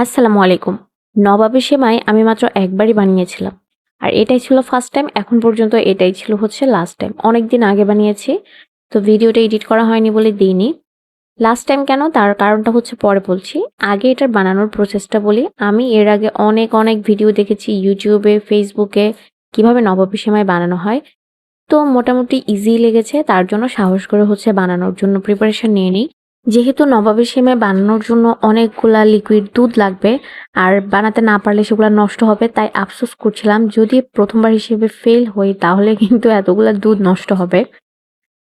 আসসালামু আলাইকুম। নবাবী সেমাই আমি মাত্র একবারই বানিয়েছিলাম। আর এটাই ছিল ফার্স্ট টাইম এখন পর্যন্ত এটাই ছিল হচ্ছে লাস্ট টাইম অনেক দিন আগে বানিয়েছি, তো ভিডিওটা এডিট করা হয়নি বলে দিইনি। লাস্ট টাইম কেন? তার কারণটা হচ্ছে পরে বলছি। আগে এটার বানানোর প্রসেসটা বলি। আমি এর আগে অনেক অনেক ভিডিও দেখেছি ইউটিউবে ফেসবুকে কীভাবে নবাবী সেমাই বানানো হয়। তো মোটামুটি ইজি লেগেছে, তার জন্য সাহস করে হচ্ছে বানানোর জন্য প্রিপারেশন নিয়ে নিই। যেহেতু নবাবী সেমাই বানানোর জন্য অনেকগুলা লিকুইড দুধ লাগবে, আর বানাতে না পারলে সেগুলো নষ্ট হবে, তাই আফসোস করছিলাম। যদি প্রথমবার হিসেবে ফেল হই, তাহলে কিন্তু এতগুলা দুধ নষ্ট হবে।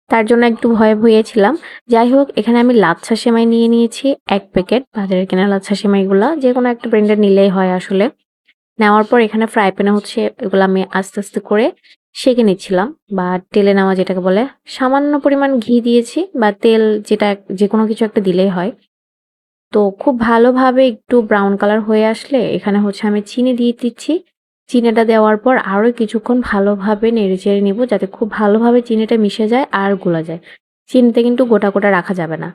তার জন্য একটু ভয়ে ভয়ে ছিলাম যাই হোক, এখানে আমি লাচ্ছা সেমাই নিয়ে নিয়েছি, এক প্যাকেট। বাজারে কেনা লাচ্ছা সেমাইগুলা যে কোনো একটা ব্র্যান্ডের নিলেই হয় আসলে। নেওয়ার পর এখানে ফ্রাই প্যানে হচ্ছে, এগুলো আমি আস্তে আস্তে করে সেঁকে নিচ্ছিলাম বা তেলে নেওয়া যেটাকে বলে, সামান্য পরিমাণ ঘি দিয়েছি বা তেল যেটা যে কোনো কিছু একটা দিলেই হয়। তো খুব ভালোভাবে একটু ব্রাউন কালার হয়ে আসলে এখানে হচ্ছে আমি চিনি দিয়ে দিচ্ছি। চিনিটা দেওয়ার পর আরও কিছুক্ষণ ভালোভাবে নেড়ে চেড়ে নিব যাতে খুব ভালোভাবে চিনিটা মিশে যায় আর গোলা যায়। চিনিতে কিন্তু গোটা গোটা রাখা যাবে না।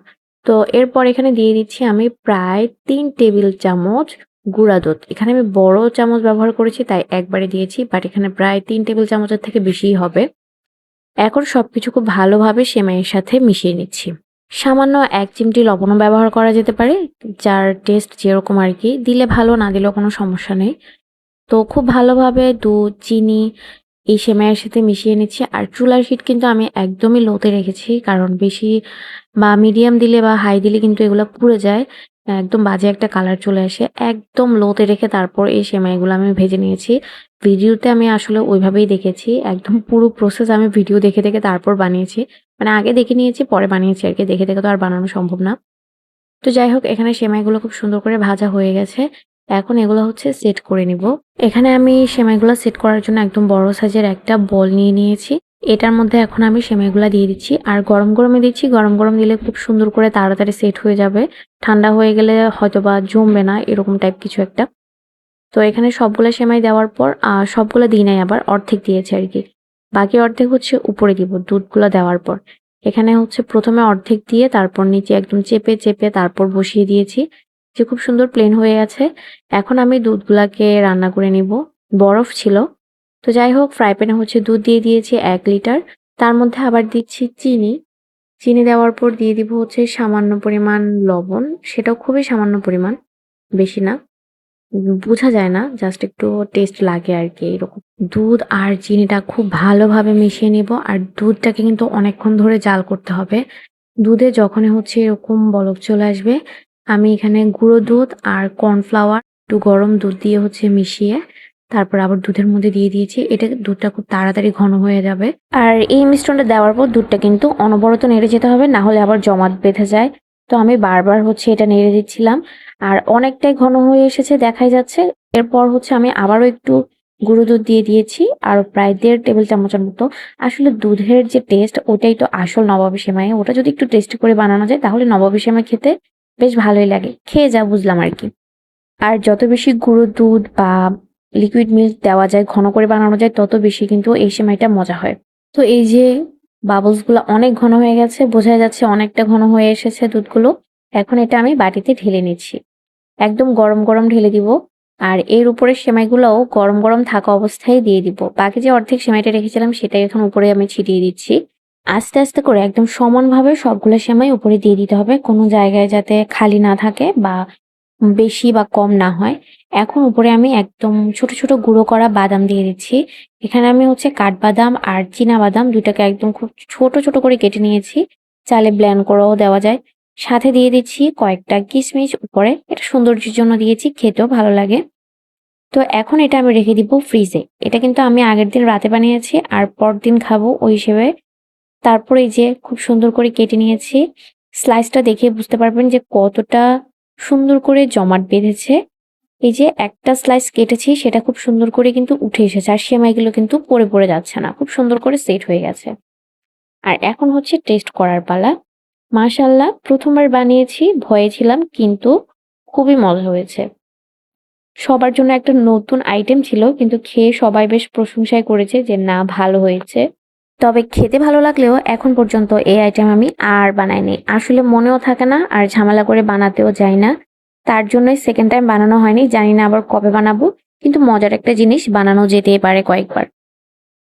তো এরপর এখানে দিয়ে দিচ্ছি আমি প্রায় তিন টেবিল চামচ গুঁড়া দুধ। এখানে আমি বড় চামচ ব্যবহার করেছি, তাই একবারে দিয়েছি বাট এখানে প্রায় তিন টেবিল চামচের থেকে বেশিই হবে। এখন সব কিছু খুব ভালোভাবে সেমাইয়ের সাথে মিশিয়ে নিচ্ছি। সামান্য এক চিমটি লবণও ব্যবহার করা যেতে পারে, যার টেস্ট যেরকম আর কি। দিলে ভালো, না দিলেও কোনো সমস্যা নেই। তো খুব ভালোভাবে দুধ, চিনি এই সেমাইয়ের সাথে মিশিয়ে নিচ্ছি। আর চুলার হিট কিন্তু আমি একদমই লোতে রেখেছি, কারণ বেশি বা মিডিয়াম দিলে বা হাই দিলে কিন্তু এগুলো পুড়ে যায়। একদম বাজে একটা কালার চলে আসে। একদম লোতে রেখে তারপর এই সেমাইগুলো আমি ভেজে নিয়েছি। ভিডিওতে আমি আসলে ওইভাবেই দেখেছি। একদম পুরো প্রসেস আমি ভিডিও দেখে দেখে তারপর বানিয়েছি। মানে আগে দেখে নিয়েছি, পরে বানিয়েছি আর কি। দেখে দেখে তো আর বানানো সম্ভব না। তো যাই হোক, এখানে সেমাইগুলো খুব সুন্দর করে ভাজা হয়ে গেছে। এখন এগুলো হচ্ছে সেট করে নিব। এখানে আমি সেমাইগুলো সেট করার জন্য একদম বড় সাইজের একটা বল নিয়ে নিয়েছি। এটার মধ্যে এখন আমি সেমাইগুলো দিয়ে দিচ্ছি। আর গরম গরমে দিচ্ছি। গরম গরম দিলে খুব সুন্দর করে তাড়াতাড়ি সেট হয়ে যাবে। ঠান্ডা হয়ে গেলে হয়তো বা জমবে না, এরকম টাইপ কিছু একটা। তো এখানে সবগুলো সেমাই দেওয়ার পর সবগুলো দিই নাই আবার, অর্ধেক দিয়েছে আর কি। বাকি অর্ধেক হচ্ছে উপরে দিব, দুধগুলো দেওয়ার পর। এখানে হচ্ছে প্রথমে অর্ধেক দিয়ে তারপর নিচে একদম চেপে চেপে তারপর বসিয়ে দিয়েছি। যে খুব সুন্দর প্লেন হয়ে আছে। এখন আমি দুধগুলাকে রান্না করে নিব। বরফ ছিল। তো যাই হোক ফ্রাই প্যানে হচ্ছে দুধ দিয়ে দিয়েছি এক লিটার তার মধ্যে আবার দিচ্ছি চিনি। চিনি দেওয়ার পর দিয়ে দিব হচ্ছে সামান্য পরিমাণ লবণ। সেটাও খুবই সামান্য পরিমাণ, বেশি না। বোঝা যায় না জাস্ট একটু টেস্ট লাগে আর কি এরকম। দুধ আর চিনিটা খুব ভালোভাবে মিশিয়ে নিব, আর দুধটাকে কিন্তু অনেকক্ষণ ধরে জাল করতে হবে। দুধে যখনই হচ্ছে এরকম বলক চলে আসবে, আমি এখানে গুঁড়ো দুধ আর কর্নফ্লাওয়ার একটু গরম দুধ দিয়ে হচ্ছে মিশিয়ে তারপর আবার দুধের মধ্যে দিয়ে দিয়েছি। এটা দুধটা খুব তাড়াতাড়ি ঘন হয়ে যাবে। আর এই মিশ্রণটা দেওয়ার পর দুধটা কিন্তু অনবরত নেড়ে যেতে হবে, না হলে আবার জমাট বেঁধে যায়। তো আমি বারবার হচ্ছে এটা নেড়ে দিচ্ছিলাম। আর অনেকটাই ঘন হয়ে এসেছে, দেখাই যাচ্ছে। এরপর হচ্ছে আমি আবারও একটু গুঁড়ো দুধ দিয়ে দিয়েছি আর প্রায় দেড় টেবিল চামচের মতো। আসলে দুধের যে টেস্ট, ওটাই তো আসল নবাবী সেমাই। ওটা যদি একটু টেস্ট করে বানানো যায়, তাহলে নবাবী সেমাই খেতে বেশ ভালোই লাগে। খেয়ে যা, বুঝলাম আর কি। আর যত বেশি গুঁড়ো দুধ বা লিকুইড মিল্ক দেওয়া যায়, ঘন করে বানানো যায়, তত বেশি কিন্তু এই সেমাইটা মজা হয়। তো এই যে বাবলসগুলো অনেক ঘন হয়ে গেছে, বোঝা যাচ্ছে অনেকটা ঘন হয়ে এসেছে দুধগুলো। এখন এটা আমি বাটিতে ঢেলে নিচ্ছি। একদম গরম গরম ঢেলে দিব। আর এর উপরে সেমাইগুলোও গরম গরম থাকা অবস্থায় দিয়ে দিব। বাকি যে অর্ধেক সেমাইটা রেখেছিলাম, সেটাই এখন উপরে আমি ছিটিয়ে দিচ্ছি। আস্তে আস্তে করে একদম সমানভাবে সবগুলো সেমাই উপরে দিয়ে দিতে হবে। কোনো জায়গায় যাতে খালি না থাকে বা বেশি বা কম না হয়। এখন উপরে আমি একদম ছোট ছোট গুঁড়ো করা বাদাম দিয়ে দিচ্ছি। এখানে আমি হচ্ছে কাঠবাদাম আর চীনা বাদাম দুইটাকে একদম খুব ছোট ছোট করে কেটে নিয়েছি। চালে ব্লেন্ড করেও দেওয়া যায়। সাথে দিয়ে দিচ্ছি কয়েকটা কিশমিশ উপরে। এটা সৌন্দর্যের জন্য দিয়েছি, খেতেও ভালো লাগে। তো এখন এটা আমি রেখে দিব ফ্রিজে এটা কিন্তু আমি আগের দিন রাতে বানিয়েছি আর পরদিন খাব ওই হিসেবে। তারপরে যে খুব সুন্দর করে কেটে নিয়েছি। স্লাইসটা দেখে বুঝতে পারবেন যে কতটা সুন্দর করে জমাট বেঁধেছে। এই যে একটা স্লাইস কেটেছি, সেটা খুব সুন্দর করে কিন্তু উঠে এসেছে আর সেমাইগুলো কিন্তু পরে পড়ে যাচ্ছে না। খুব সুন্দর করে সেট হয়ে গেছে। আর এখন হচ্ছে টেস্ট করার পালা। মাশাল্লাহ প্রথমবার বানিয়েছি, ভয়ে ছিলাম, কিন্তু খুবই মজা হয়েছে। সবার জন্য একটা নতুন আইটেম ছিল, কিন্তু খেয়ে সবাই বেশ প্রশংসাই করেছে যে, না, ভালো হয়েছে। তবে খেতে ভালো লাগলেও এখন পর্যন্ত এই আইটেম আমি আর বানাইনি। আসলে মনেও থাকে না আর ঝামেলা করে বানাতেও যাই না। তার জন্যই সেকেন্ড টাইম বানানো হয়নি। জানি না আবার কবে বানাবো, কিন্তু মজার একটা জিনিস বানানো যেতেই পারে কয়েকবার।